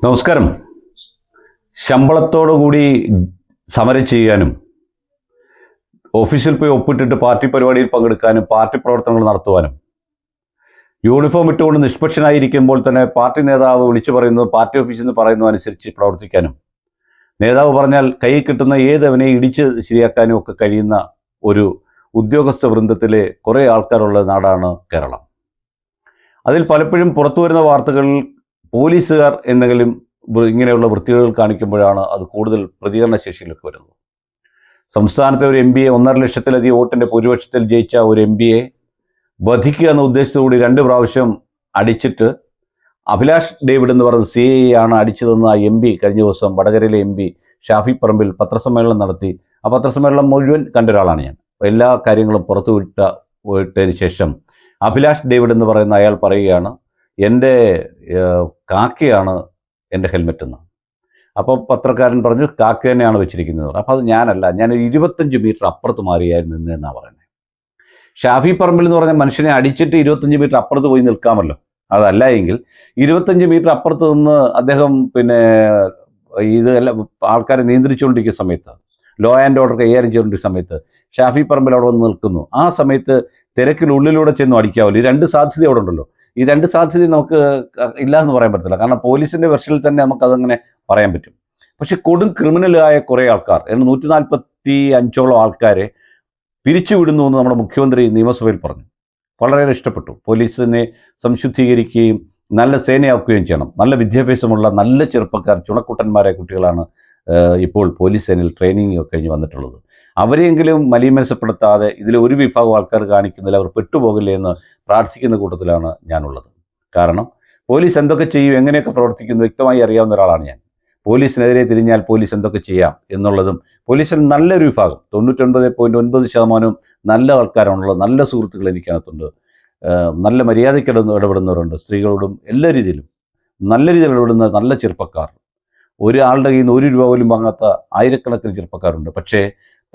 നമസ്കാരം. ശമ്പളത്തോടു കൂടി സമരം ചെയ്യാനും ഓഫീസിൽ പോയി ഒപ്പിട്ടിട്ട് പാർട്ടി പരിപാടിയിൽ പങ്കെടുക്കാനും പാർട്ടി പ്രവർത്തനങ്ങൾ നടത്തുവാനും യൂണിഫോം ഇട്ടുകൊണ്ട് നിഷ്പക്ഷനായിരിക്കുമ്പോൾ തന്നെ പാർട്ടി നേതാവ് വിളിച്ചു പറയുന്നത് പാർട്ടി ഓഫീസിൽ നിന്ന് പറയുന്നത് അനുസരിച്ച് പ്രവർത്തിക്കാനും നേതാവ് പറഞ്ഞാൽ കൈ കിട്ടുന്ന ഏതവനെ ഇടിച്ച് ശരിയാക്കാനും ഒക്കെ കഴിയുന്ന ഒരു ഉദ്യോഗസ്ഥ വൃന്ദത്തിലെ കുറേ ആൾക്കാരുള്ള നാടാണ് കേരളം. അതിൽ പലപ്പോഴും പുറത്തു വരുന്ന വാർത്തകൾ പോലീസുകാർ എന്തെങ്കിലും ഇങ്ങനെയുള്ള വൃത്തികൾ കാണിക്കുമ്പോഴാണ് അത് കൂടുതൽ പ്രതികരണ ശേഷിയിലേക്ക് വരുന്നത്. സംസ്ഥാനത്തെ ഒരു എം പിയെ ഒന്നര ലക്ഷത്തിലധികം വോട്ടിന്റെ ഭൂരിപക്ഷത്തിൽ ജയിച്ച ഒരു എം പിയെ വധിക്കുക എന്ന ഉദ്ദേശത്തോടുകൂടി രണ്ട് പ്രാവശ്യം അടിച്ചിട്ട് അഭിലാഷ് ഡേവിഡ് എന്ന് പറയുന്ന സി ഐ ആണ് അടിച്ചതെന്ന് ആ എം പി കഴിഞ്ഞ ദിവസം വടകരയിലെ എം പി ഷാഫി പറമ്പിൽ പത്രസമ്മേളനം നടത്തി. ആ പത്രസമ്മേളനം മുഴുവൻ കണ്ട ഒരാളാണ് ഞാൻ. എല്ലാ കാര്യങ്ങളും പുറത്തു വിട്ട വിട്ടതിന് ശേഷം അഭിലാഷ് ഡേവിഡ് എന്ന് പറയുന്ന അയാൾ പറയുകയാണ് എന്റെ കാക്കയാണ് എന്റെ ഹെൽമെറ്റ് എന്ന്. അപ്പോൾ പത്രക്കാരൻ പറഞ്ഞു കാക്ക തന്നെയാണ് വെച്ചിരിക്കുന്നത്. അപ്പോൾ അത് ഞാനല്ല ഞാൻ ഇരുപത്തഞ്ച് മീറ്റർ അപ്പുറത്ത് മാറിയായിരുന്നു നിന്നെന്നാണ് പറയുന്നത് ഷാഫി പറമ്പിൽ എന്ന് പറഞ്ഞ മനുഷ്യനെ അടിച്ചിട്ട് ഇരുപത്തഞ്ച് മീറ്റർ അപ്പുറത്ത് പോയി നിൽക്കാമല്ലോ. അതല്ല എങ്കിൽ ഇരുപത്തഞ്ച് മീറ്റർ അപ്പുറത്ത് നിന്ന് അദ്ദേഹം പിന്നെ ഇത് എല്ലാം ആൾക്കാരെ നിയന്ത്രിച്ചുകൊണ്ടിരിക്കുന്ന സമയത്ത് ലോ ആൻഡ് ഓർഡർ കൈകാര്യം ചെയ്തുകൊണ്ടിരിക്കുന്ന സമയത്ത് ഷാഫി പറമ്പിൽ അവിടെ വന്ന് നിൽക്കുന്നു. ആ സമയത്ത് തിരക്കിനുള്ളിലൂടെ ചെന്ന് അടിക്കാമല്ലോ ഈ രണ്ട് സാധ്യത അവിടെ ഉണ്ടല്ലോ. ഈ രണ്ട് സാധ്യതയും നമുക്ക് ഇല്ല എന്ന് പറയാൻ പറ്റില്ല കാരണം പോലീസിന്റെ വെർഷനിൽ തന്നെ നമുക്കതങ്ങനെ പറയാൻ പറ്റും. പക്ഷെ കൊടും ക്രിമിനലായ കുറേ ആൾക്കാർ ഏതാണ്ട് നൂറ്റി നാൽപ്പത്തി അഞ്ചോളം ആൾക്കാരെ പിരിച്ചുവിടുന്നു എന്ന് നമ്മുടെ മുഖ്യമന്ത്രി നിയമസഭയിൽ പറഞ്ഞു. വളരെ ഇഷ്ടപ്പെട്ടു. പോലീസിനെ സംശുദ്ധീകരിക്കുകയും നല്ല സേനയാക്കുകയും ചെയ്യണം. നല്ല വിദ്യാഭ്യാസമുള്ള നല്ല ചെറുപ്പക്കാർ ചുണക്കുട്ടന്മാരായ കുട്ടികളാണ് ഇപ്പോൾ പോലീസ് സേനയിൽ ട്രെയിനിങ് ഒക്കെ കഴിഞ്ഞ് വന്നിട്ടുള്ളത്. അവരെയെങ്കിലും മലീമനസപ്പെടുത്താതെ ഇതിൽ ഒരു വിഭാഗം ആൾക്കാർ കാണിക്കുന്നതിൽ അവർ പെട്ടുപോകില്ല എന്ന് പ്രാർത്ഥിക്കുന്ന കൂട്ടത്തിലാണ് ഞാനുള്ളത്. കാരണം പോലീസ് എന്തൊക്കെ ചെയ്യും എങ്ങനെയൊക്കെ പ്രവർത്തിക്കുന്നു വ്യക്തമായി അറിയാവുന്ന ഒരാളാണ് ഞാൻ. പോലീസിനെതിരെ തിരിഞ്ഞാൽ പോലീസ് എന്തൊക്കെ ചെയ്യാം എന്നുള്ളതും പോലീസിൽ നല്ലൊരു വിഭാഗം തൊണ്ണൂറ്റൊൻപത് പോയിന്റ് ഒൻപത് ശതമാനവും നല്ല ആൾക്കാരാണുള്ളത് നല്ല സുഹൃത്തുക്കൾ എനിക്കകത്തുണ്ട്. നല്ല മര്യാദയ്ക്ക് ഇടന്ന് ഇടപെടുന്നവരുണ്ട്. സ്ത്രീകളോടും എല്ലാ രീതിയിലും നല്ല രീതിയിൽ ഇടപെടുന്ന നല്ല ചെറുപ്പക്കാർ. ഒരാളുടെ കയ്യിൽ നിന്ന് ഒരു രൂപ പോലും വാങ്ങാത്ത ആയിരക്കണക്കിന് ചെറുപ്പക്കാരുണ്ട്. പക്ഷേ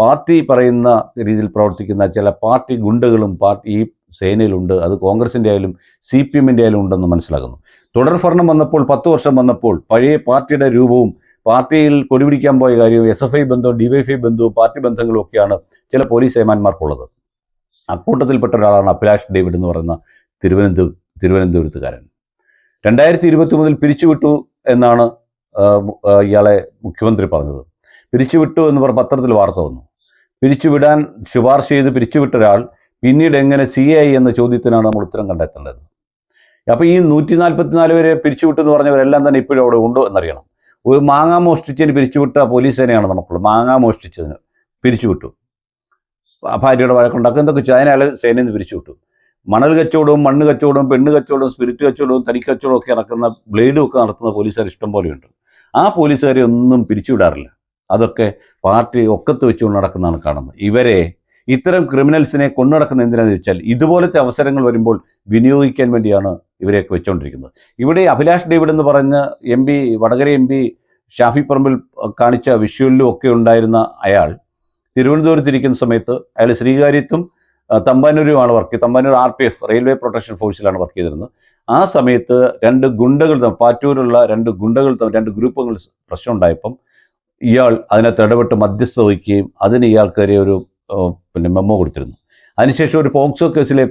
പാർട്ടി പറയുന്ന രീതിയിൽ പ്രവർത്തിക്കുന്ന ചില പാർട്ടി ഗുണ്ടകളും പാർട്ടി ഈ സേനയിലുണ്ട് അത് കോൺഗ്രസിന്റെ ആയാലും സി പി എമ്മിന്റെ ആയാലും ഉണ്ടെന്ന് മനസ്സിലാക്കുന്നു. തുടർ ഭരണം വന്നപ്പോൾ പത്ത് വർഷം വന്നപ്പോൾ പഴയ പാർട്ടിയുടെ രൂപവും പാർട്ടിയിൽ കൊടിപിടിക്കാൻ പോയ കാര്യവും എസ് എഫ് ഐ ബന്ധവും ഡിവൈഎഫ്ഐ ബന്ധവും പാർട്ടി ബന്ധങ്ങളും ഒക്കെയാണ് ചില പോലീസ് ഏമാന്മാർക്കുള്ളത് അക്കൂട്ടത്തിൽപ്പെട്ട ഒരാളാണ് അഭിലാഷ് ഡേവിഡ് എന്ന് പറയുന്ന തിരുവനന്തപുരം തിരുവനന്തപുരത്തുകാരൻ. രണ്ടായിരത്തി ഇരുപത്തി മൂന്നിൽ പിരിച്ചുവിട്ടു എന്നാണ് ഇയാളെ മുഖ്യമന്ത്രി പറഞ്ഞത്. പിരിച്ചുവിട്ടു എന്ന് പറഞ്ഞ പത്രത്തിൽ വാർത്ത വന്നു. പിരിച്ചുവിടാൻ ശുപാർശ ചെയ്ത് പിരിച്ചുവിട്ട ഒരാൾ പിന്നീട് എങ്ങനെ സി ഐ എന്ന ചോദ്യത്തിനാണ് നമ്മൾ ഉത്തരം കണ്ടെത്തേണ്ടത്. അപ്പോൾ ഈ നൂറ്റി നാൽപ്പത്തിനാല് പേരെ പിരിച്ചുവിട്ടു എന്ന് പറഞ്ഞവരെല്ലാം തന്നെ ഇപ്പോഴും അവിടെ ഉണ്ടോ എന്നറിയണം. ഒരു മാങ്ങ മോഷ്ടിച്ചതിന് പിരിച്ചുവിട്ട പോലീസ് സേനയാണ് നമുക്കുള്ളത് മാങ്ങ മോഷ്ടിച്ചതിന് പിരിച്ചുവിട്ടു. ഭാര്യയുടെ വഴക്കുണ്ടാക്കുക എന്തൊക്കെ അതിനെ അയാൾ സേനയിൽ നിന്ന് പിരിച്ചുവിട്ടു. മണൽ കച്ചവടവും മണ്ണ് കച്ചവടവും പെണ്ണ് കച്ചവടവും സ്പിരിറ്റ് കച്ചവടവും തടി കച്ചവടവും ഒക്കെ നടക്കുന്ന ബ്ലേഡും ഒക്കെ നടത്തുന്ന പോലീസുകാർ ഇഷ്ടം പോലെയുണ്ട്. ആ പോലീസുകാരെ ഒന്നും പിരിച്ചുവിടാറില്ല. അതൊക്കെ പാർട്ടി ഒക്കത്ത് വെച്ചുകൊണ്ട് നടക്കുന്നതാണ് കാണുന്നത്. ഇവരെ ഇത്തരം ക്രിമിനൽസിനെ കൊണ്ടുനടക്കുന്ന എന്തിനാന്ന് ചോദിച്ചാൽ ഇതുപോലത്തെ അവസരങ്ങൾ വരുമ്പോൾ വിനിയോഗിക്കാൻ വേണ്ടിയാണ് ഇവരെയൊക്കെ വെച്ചുകൊണ്ടിരിക്കുന്നത് ഇവിടെ അഭിലാഷ് ഡേവിഡ് എന്ന് പറഞ്ഞ M P Vadakara M P Shafi Parambil കാണിച്ച വിഷ്വലിലും ഒക്കെ ഉണ്ടായിരുന്ന അയാൾ തിരുവനന്തപുരത്ത് ഇരിക്കുന്ന സമയത്ത് അയാൾ ശ്രീകാര്യത്തും തമ്പാനൂരുമാണ് വർക്ക് ചെയ്ത് Thampanoor R P F railway protection ഫോഴ്സിലാണ് work ചെയ്തിരുന്നത്. ആ സമയത്ത് രണ്ട് ഗുണ്ടകൾ പാറ്റൂരുള്ള രണ്ട് ഗുണ്ടകൾ രണ്ട് ഗ്രൂപ്പുകൾ പ്രശ്നം ഉണ്ടായപ്പം ഇയാൾ അതിനകത്ത് ഇടപെട്ട് മധ്യസ്ഥ വഹിക്കുകയും അതിന് ഇയാൾക്കെതിരെ ഒരു പിന്നെ മെമ്മോ കൊടുത്തിരുന്നു. അതിനുശേഷം ഒരു പോക്സോ കേസിലെ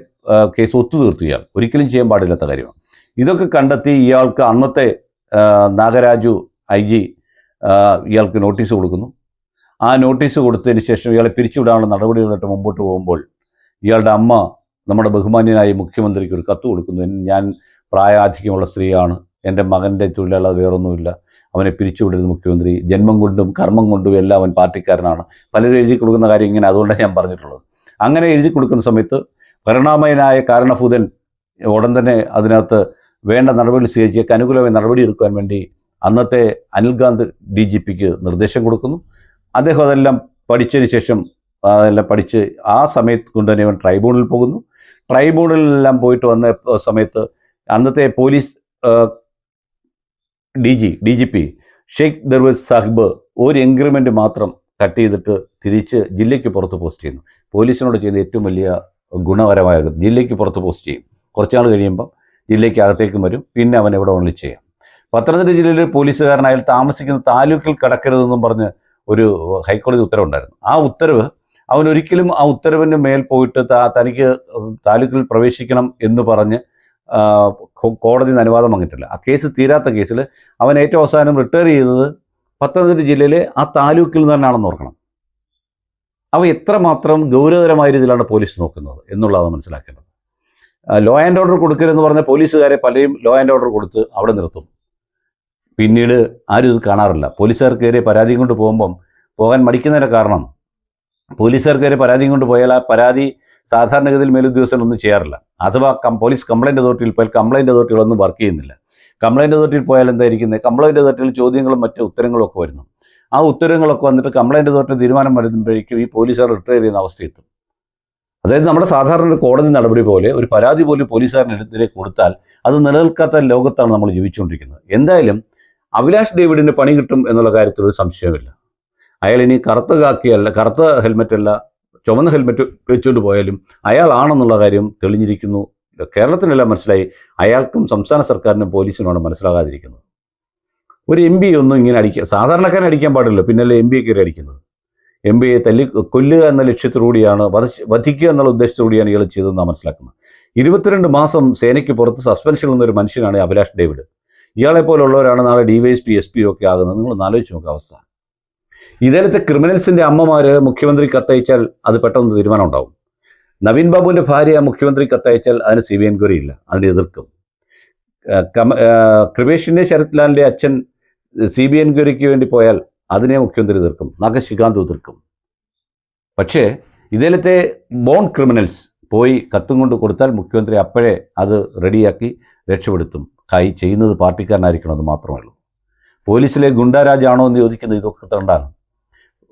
കേസ് ഒത്തുതീർത്തു ഇയാൾ. ഒരിക്കലും ചെയ്യാൻ പാടില്ലാത്ത കാര്യമാണ്. ഇതൊക്കെ കണ്ടെത്തി ഇയാൾക്ക് അന്നത്തെ നാഗരാജു ഐ ജി ഇയാൾക്ക് നോട്ടീസ് കൊടുക്കുന്നു. ആ നോട്ടീസ് കൊടുത്തതിന് ശേഷം ഇയാളെ പിരിച്ചുവിടാനുള്ള നടപടികളായിട്ട് മുമ്പോട്ട് പോകുമ്പോൾ ഇയാളുടെ അമ്മ നമ്മുടെ ബഹുമാന്യനായ മുഖ്യമന്ത്രിക്ക് ഒരു കത്ത് കൊടുക്കുന്നു. ഞാൻ പ്രായാധിക്യമുള്ള സ്ത്രീയാണ്. എന്റെ മകന്റെ തൊഴിലല്ലാതെ വേറൊന്നുമില്ല. അവനെ പിരിച്ചുവിടരുത് മുഖ്യമന്ത്രി. ജന്മം കൊണ്ടും കർമ്മം കൊണ്ടും എല്ലാം അവൻ പാർട്ടിക്കാരനാണ്. പലരും എഴുതി കൊടുക്കുന്ന കാര്യം ഇങ്ങനെ അതുകൊണ്ടാണ് ഞാൻ പറഞ്ഞിട്ടുള്ളത്. അങ്ങനെ എഴുതി കൊടുക്കുന്ന സമയത്ത് പരിണാമയനായ കാരണഭൂതൻ ഉടൻ തന്നെ അതിനകത്ത് വേണ്ട നടപടി സ്വീകരിച്ചേക്ക് അനുകൂലമായ നടപടി എടുക്കാൻ വേണ്ടി അന്നത്തെ അനിൽകാന്ത് ഡി ജി പിക്ക് നിർദ്ദേശം കൊടുക്കുന്നു. അദ്ദേഹം അതെല്ലാം പഠിച്ചതിന് ശേഷം അതെല്ലാം പഠിച്ച് ആ സമയത്ത് കൊണ്ട് തന്നെ ഇവൻ ട്രൈബ്യൂണലിൽ പോകുന്നു. ട്രൈബ്യൂണലിലെല്ലാം പോയിട്ട് വന്ന സമയത്ത് അന്നത്തെ police D G D G P. Sheikh Darvesh Sahib ഒരു എൻക്രിമെന്റ് മാത്രം കട്ട് ചെയ്തിട്ട് തിരിച്ച് ജില്ലയ്ക്ക് പുറത്ത് പോസ്റ്റ് ചെയ്യുന്നു. പോലീസിനോട് ചെയ്ത ഏറ്റവും വലിയ ഗുണപരമായ ജില്ലയ്ക്ക് പുറത്ത് പോസ്റ്റ് ചെയ്യും. കുറച്ച് നാൾ കഴിയുമ്പം ജില്ലയ്ക്ക് അകത്തേക്കും വരും. പിന്നെ അവൻ എവിടെ വേണമെങ്കിലും ചെയ്യാം. പത്തനംതിട്ട ജില്ലയിലെ പോലീസുകാരനായാൽ താമസിക്കുന്ന താലൂക്കിൽ കടക്കരുതെന്നും പറഞ്ഞ് ഒരു ഹൈക്കോടതി ഉത്തരവുണ്ടായിരുന്നു. ആ ഉത്തരവ് അവൻ ഒരിക്കലും ആ ഉത്തരവിന്റെ മേൽ പോയിട്ട് തനിക്ക് താലൂക്കിൽ പ്രവേശിക്കണം എന്ന് പറഞ്ഞ് ആ, കോ- കോടതി നിന്ന് അനുവാദം വാങ്ങിയിട്ടില്ല. ആ കേസ് തീരാത്ത കേസിൽ അവൻ ഏറ്റവും അവസാനം റിട്ടയർ ചെയ്തത് പത്തനംതിട്ട ജില്ലയിലെ ആ താലൂക്കിൽ തന്നെയാണെന്ന് ഓർക്കണം. അവ എത്രമാത്രം ഗൗരവതരമായ രീതിയിലാണ് പോലീസ് നോക്കുന്നത് എന്നുള്ളതാണ് മനസ്സിലാക്കേണ്ടത്. ലോ ആൻഡ് ഓർഡർ കൊടുക്കരുതെന്ന് പറഞ്ഞ പോലീസുകാരെ പലരും ലോ ആൻഡ് ഓർഡർ കൊടുത്ത് അവിടെ നിർത്തും. പിന്നീട് ആരും ഇത് കാണാറില്ല. പോലീസുകാർക്കേറെ പരാതി കൊണ്ട് പോകുമ്പം പോകാൻ മടിക്കുന്നതിന്റെ കാരണം പോലീസുകാർക്കേറെ പരാതി കൊണ്ട് പോയാൽ ആ പരാതി സാധാരണഗതിയിൽ മേലുദ്യോഗസ്ഥൻ ഒന്നും ചെയ്യാറില്ല. അഥവാ കം പോലീസ് കംപ്ലൈന്റ് അതോറിറ്റിയിൽ പോയാൽ കംപ്ലൈന്റ് അതോറിറ്റികളൊന്നും വർക്ക് ചെയ്യുന്നില്ല. കംപ്ലൈന്റ് അതോറിറ്റിയിൽ പോയാൽ എന്തായിരിക്കുന്നത് കംപ്ലൈന്റ് അതോറിറ്റിയിൽ ചോദ്യങ്ങളും മറ്റു ഉത്തരങ്ങളും ഒക്കെ വരുന്നു. ആ ഉത്തരങ്ങളൊക്കെ വന്നിട്ട് കംപ്ലൈന്റ് അതോറിറ്റി തീരുമാനം വരുമ്പോഴേക്കും ഈ പോലീസുകാർ റിട്ടയർ ചെയ്യുന്ന അവസ്ഥയെത്തും. അതായത് നമ്മുടെ സാധാരണ ഒരു കോടതി നടപടി പോലെ ഒരു പരാതി പോലും പോലീസുകാരനെതിരെ കൊടുത്താൽ അത് നിലനിൽക്കാത്ത ലോകത്താണ് നമ്മൾ ജീവിച്ചുകൊണ്ടിരിക്കുന്നത്. എന്തായാലും അഭിലാഷ് ഡേവിഡിന് പണി കിട്ടും എന്നുള്ള കാര്യത്തിൽ ഒരു സംശയമില്ല അയാൾ ഇനി കറുത്ത കാക്കിയല്ല കറുത്ത ഹെൽമെറ്റ് ചുമന്ന ഹെൽമെറ്റ് വെച്ചുകൊണ്ട് പോയാലും അയാളാണെന്നുള്ള കാര്യം തെളിഞ്ഞിരിക്കുന്നു. കേരളത്തിനെല്ലാം മനസ്സിലായി. അയാൾക്കും സംസ്ഥാന സർക്കാരിനും പോലീസിനുമാണ് മനസ്സിലാകാതിരിക്കുന്നത്. ഒരു എം പി ഒന്നും ഇങ്ങനെ അടിക്കുക സാധാരണക്കാരൻ അടിക്കാൻ പാടില്ല. പിന്നല്ലേ എം പി കയറി അടിക്കുന്നത്. എം പിയെ തല്ലി കൊല്ലുക എന്ന ലക്ഷ്യത്തോടുകൂടിയാണ് വധ- വധിക്കുക എന്നുള്ള ഉദ്ദേശത്തോടുകൂടിയാണ് ഇയാൾ ചെയ്തതെന്നാണ് മനസ്സിലാക്കുന്നത്. ഇരുപത്തിരണ്ട് മാസം സേനയ്ക്ക് പുറത്ത് സസ്പെൻഷനിൽ നിന്നൊരു മനുഷ്യനാണ് അഭിലാഷ് ഡേവിഡ്. ഇയാളെ പോലുള്ളവരാണ് നാളെ D Y S P S P ഒക്കെ ആകുന്നത്. നിങ്ങൾ ആലോചിച്ച് നോക്കുക അവസ്ഥ. ഇതേലത്തെ ക്രിമിനൽസിന്റെ അമ്മമാര് മുഖ്യമന്ത്രി കത്തയച്ചാൽ അത് പെട്ടെന്ന് തീരുമാനം ഉണ്ടാവും നവീൻ ബാബുവിന്റെ ഭാര്യ മുഖ്യമന്ത്രി കത്തയച്ചാൽ അതിന് സി ബി എൻക്വയറി ഇല്ല അതിനെ എതിർക്കും. കമ- കൃപേഷിന്റെ ശരത് ലാലിന്റെ അച്ഛൻ സി ബി എൻക്വയറിക്ക് വേണ്ടി പോയാൽ അതിനെ മുഖ്യമന്ത്രി എതിർക്കും. നഖശികാന്ത് എതിർക്കും. പക്ഷേ ഇതേലത്തെ ബോൺ ക്രിമിനൽസ് പോയി കത്തും കൊണ്ട് കൊടുത്താൽ മുഖ്യമന്ത്രി അപ്പോഴേ അത് റെഡിയാക്കി രക്ഷപ്പെടുത്തും. കൈ ചെയ്യുന്നത് പാർട്ടിക്കാരനായിരിക്കണം അത് മാത്രമേ ഉള്ളൂ. പോലീസിലെ ഗുണ്ടാരാജാണോ എന്ന് ചോദിക്കുന്നത് ഇതൊക്കെ കണ്ടാണ്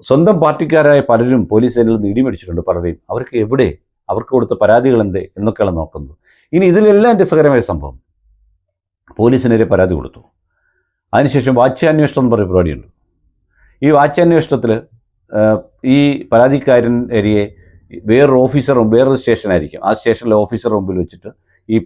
സ്വന്തം പാർട്ടിക്കാരായ പലരും പോലീസ് സേനയിൽ നിന്ന് ഇടിമേടിച്ചിട്ടുണ്ട് പലരെയും. അവർക്ക് എവിടെ? അവർക്ക് കൊടുത്ത പരാതികൾ എന്തേ? എന്നൊക്കെയാണ് നോക്കുന്നത്. ഇനി ഇതിലെല്ലാം രസകരമായ സംഭവം. പോലീസിനെതിരെ പരാതി കൊടുത്തു. അതിനുശേഷം വാച്യാന്വേഷണം എന്ന് പറയുന്ന പരിപാടിയുണ്ട്. ഈ വാച്യാന്വേഷണത്തിൽ ഈ പരാതിക്കാരൻ ഏരിയെ വേറൊരു ഓഫീസറും വേറൊരു സ്റ്റേഷനായിരിക്കും. ആ സ്റ്റേഷനിലെ ഓഫീസർ മുമ്പിൽ വെച്ചിട്ട് ഈ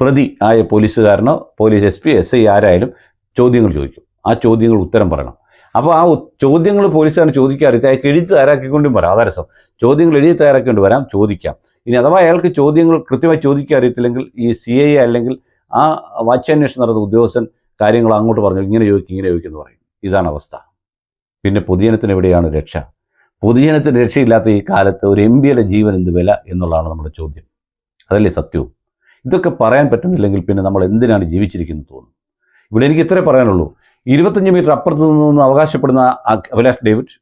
പ്രതി ആയ പോലീസുകാരനോ police S P S I ആരായാലും ചോദ്യങ്ങൾ ചോദിക്കും. ആ ചോദ്യങ്ങൾ ഉത്തരം പറയണം. അപ്പോൾ ആ ചോദ്യങ്ങൾ പോലീസുകാരൻ ചോദിക്കാറില്ല. അയാൾക്ക് എഴുതി തയ്യാറാക്കിക്കൊണ്ടും വരാം. അതാ രസം. ചോദ്യങ്ങൾ എഴുതി തയ്യാറാക്കിക്കൊണ്ട് വരാം ചോദിക്കാം. ഇനി അഥവാ അയാൾക്ക് ചോദ്യങ്ങൾ കൃത്യമായി ചോദിക്കാൻ അറിയത്തില്ലെങ്കിൽ ഈ സി ഐ അല്ലെങ്കിൽ ആ വാച്യാന്വേഷണം നടന്ന ഉദ്യോഗസ്ഥൻ കാര്യങ്ങൾ അങ്ങോട്ട് പറഞ്ഞു. ഇങ്ങനെ ചോദിക്കും ഇങ്ങനെ ചോദിക്കും എന്ന് പറയും. ഇതാണ് അവസ്ഥ. പിന്നെ പൊതുജനത്തിന് എവിടെയാണ് രക്ഷ? പൊതുജനത്തിന് രക്ഷയില്ലാത്ത ഈ കാലത്ത് ഒരു എം ജീവൻ എന്ത് വില എന്നുള്ളതാണ് നമ്മുടെ ചോദ്യം. അതല്ലേ സത്യവും? ഇതൊക്കെ പറയാൻ പറ്റുന്നില്ലെങ്കിൽ പിന്നെ നമ്മൾ എന്തിനാണ് ജീവിച്ചിരിക്കുന്നത് തോന്നുന്നു ഇവിടെ എനിക്ക് ഇത്രേ പറയാനുള്ളൂ. ഇരുപത്തഞ്ച് മീറ്റർ അപ്പുറത്ത് നിന്ന് അവകാശപ്പെടുന്ന അഭിലാഷ് ഡേവിഡ്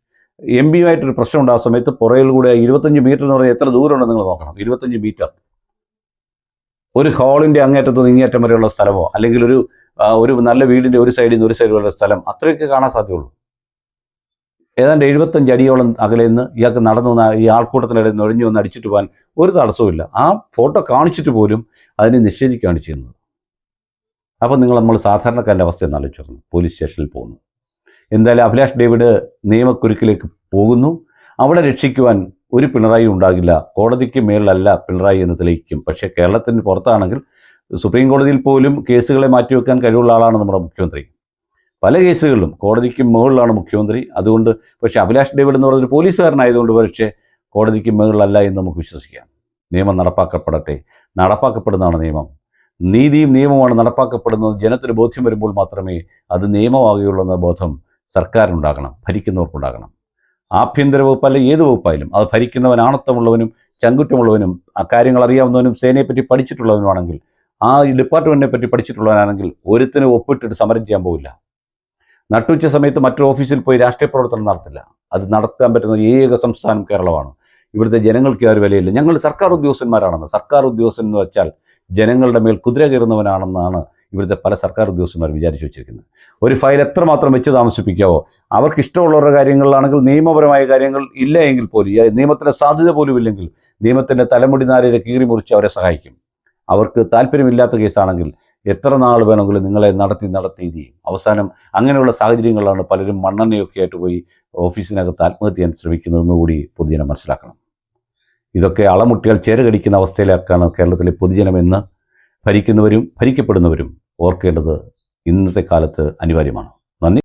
എം പിയുമായിട്ടൊരു പ്രശ്നം ഉണ്ടാകുന്ന സമയത്ത് പുറയിൽ കൂടെ ഇരുപത്തഞ്ച് മീറ്റർ എന്ന് പറഞ്ഞാൽ എത്ര ദൂരമുണ്ടെന്ന് നിങ്ങൾ നോക്കണം. ഇരുപത്തഞ്ച് മീറ്റർ. ഒരു ഹാളിന്റെ അങ്ങേറ്റത്ത് നിന്ന് ഇങ്ങേറ്റം വരെയുള്ള സ്ഥലമോ അല്ലെങ്കിൽ ഒരു ഒരു നല്ല വീടിന്റെ ഒരു സൈഡിൽ നിന്ന് ഒരു സൈഡിൽ വരെയുള്ള സ്ഥലം അത്രയൊക്കെ കാണാൻ സാധ്യതയുള്ളൂ. ഏതാണ്ട് എഴുപത്തഞ്ച് അടിയോളം അകലെ നിന്ന് ഇയാൾക്ക് നടന്നു വന്ന ഈ ആൾക്കൂട്ടത്തിനിടയിൽ നിന്ന് ഒഴിഞ്ഞു വന്ന് അടിച്ചിട്ട് പോകാൻ ഒരു തടസ്സവുമില്ല. ആ ഫോട്ടോ കാണിച്ചിട്ട് പോലും അതിനെ നിഷേധിക്കുകയാണ് ചെയ്യുന്നത്. അപ്പോൾ നിങ്ങൾ നമ്മൾ സാധാരണക്കാരന്റെ അവസ്ഥ എന്ന് ആലോചിച്ച് പോലീസ് സ്റ്റേഷനിൽ പോകുന്നു. എന്തായാലും അഭിലാഷ് ഡേവിഡ് നിയമക്കുരുക്കിലേക്ക് പോകുന്നു. അവിടെ രക്ഷിക്കുവാൻ ഒരു പിണറായി ഉണ്ടാകില്ല. കോടതിക്ക് മേളിലല്ല പിണറായി എന്ന് തെളിയിക്കും. പക്ഷേ കേരളത്തിന് പുറത്താണെങ്കിൽ സുപ്രീം കോടതിയിൽ പോലും കേസുകളെ മാറ്റിവെക്കാൻ കഴിവുള്ള ആളാണ് നമ്മുടെ മുഖ്യമന്ത്രി. പല കേസുകളിലും കോടതിക്ക് മുകളിലാണ് മുഖ്യമന്ത്രി. അതുകൊണ്ട് പക്ഷേ അഭിലാഷ് ഡേവിഡ് എന്ന് പറഞ്ഞൊരു പോലീസുകാരനായതുകൊണ്ട് പക്ഷേ കോടതിക്ക് മുകളിലല്ല എന്ന് നമുക്ക് വിശ്വസിക്കാം. നിയമം നടപ്പാക്കപ്പെടട്ടെ. നടപ്പാക്കപ്പെടുന്നതാണ് നിയമം. നീതിയും നിയമവുമാണ് നടപ്പാക്കപ്പെടുന്നത്. ജനത്തിന് ബോധ്യം വരുമ്പോൾ മാത്രമേ അത് നിയമമാകുകയുള്ളൂ എന്ന ബോധം സർക്കാരിനുണ്ടാകണം ഭരിക്കുന്നവർക്കുണ്ടാകണം. ആഭ്യന്തര വകുപ്പല്ല ഏത് വകുപ്പായാലും അത് ഭരിക്കുന്നവൻ ആണത്വമുള്ളവനും ചങ്കുറ്റമുള്ളവനും ആ കാര്യങ്ങൾ അറിയാവുന്നവനും സേനയെപ്പറ്റി പഠിച്ചിട്ടുള്ളവനുമാണെങ്കിൽ ആ ഡിപ്പാർട്ട്മെന്റിനെ പറ്റി പഠിച്ചിട്ടുള്ളവനാണെങ്കിൽ ഒരുത്തിനെ ഒപ്പിട്ടിട്ട് സമരം ചെയ്യാൻ പോവില്ല. നട്ടുച്ച സമയത്ത് മറ്റൊരു ഓഫീസിൽ പോയി രാഷ്ട്രീയ പ്രവർത്തനം നടത്തില്ല. അത് നടത്താൻ പറ്റുന്ന ഏക സംസ്ഥാനം കേരളമാണ്. ഇവിടുത്തെ ജനങ്ങൾക്ക് ആ ഒരു വിലയില്ല. ഞങ്ങൾ സർക്കാർ ഉദ്യോഗസ്ഥന്മാരാണെന്ന്. സർക്കാർ ഉദ്യോഗസ്ഥൻ എന്ന് വെച്ചാൽ ജനങ്ങളുടെ മേൽ കുതിര കയറുന്നവനാണെന്നാണ് ഇവിടുത്തെ പല സർക്കാർ ഉദ്യോഗസ്ഥന്മാർ വിചാരിച്ചു വെച്ചിരിക്കുന്നത്. ഒരു ഫയൽ എത്രമാത്രം വെച്ച് താമസിപ്പിക്കാവോ? അവർക്ക് ഇഷ്ടമുള്ളവരുടെ കാര്യങ്ങളിലാണെങ്കിൽ നിയമപരമായ കാര്യങ്ങൾ ഇല്ല എങ്കിൽ പോലും നിയമത്തിന്റെ സാധ്യത പോലും ഇല്ലെങ്കിൽ നിയമത്തിന്റെ തലമുടി നാരിനെ കീറി മുറിച്ച് അവരെ സഹായിക്കും. അവർക്ക് താല്പര്യമില്ലാത്ത കേസാണെങ്കിൽ എത്ര നാൾ വേണമെങ്കിലും നിങ്ങളെ നടത്തി നടത്തി അവസാനം അങ്ങനെയുള്ള സാഹചര്യങ്ങളിലാണ് പലരും മണ്ണെണ്ണയൊക്കെ ആയിട്ട് പോയി ഓഫീസിനകത്ത് ആത്മഹത്യ ചെയ്യാൻ ശ്രമിക്കുന്നതെന്ന് കൂടി പൊതുജനം മനസ്സിലാക്കണം. ഇതൊക്കെ അളമുട്ടിയാൽ ചേരകടിക്കുന്ന അവസ്ഥയിലേക്കാണ് കേരളത്തിലെ പൊതുജനമെന്ന് ഭരിക്കുന്നവരും ഭരിക്കപ്പെടുന്നവരും ഓർക്കേണ്ടത് ഇന്നത്തെ കാലത്ത് അനിവാര്യമാണ്. നന്ദി.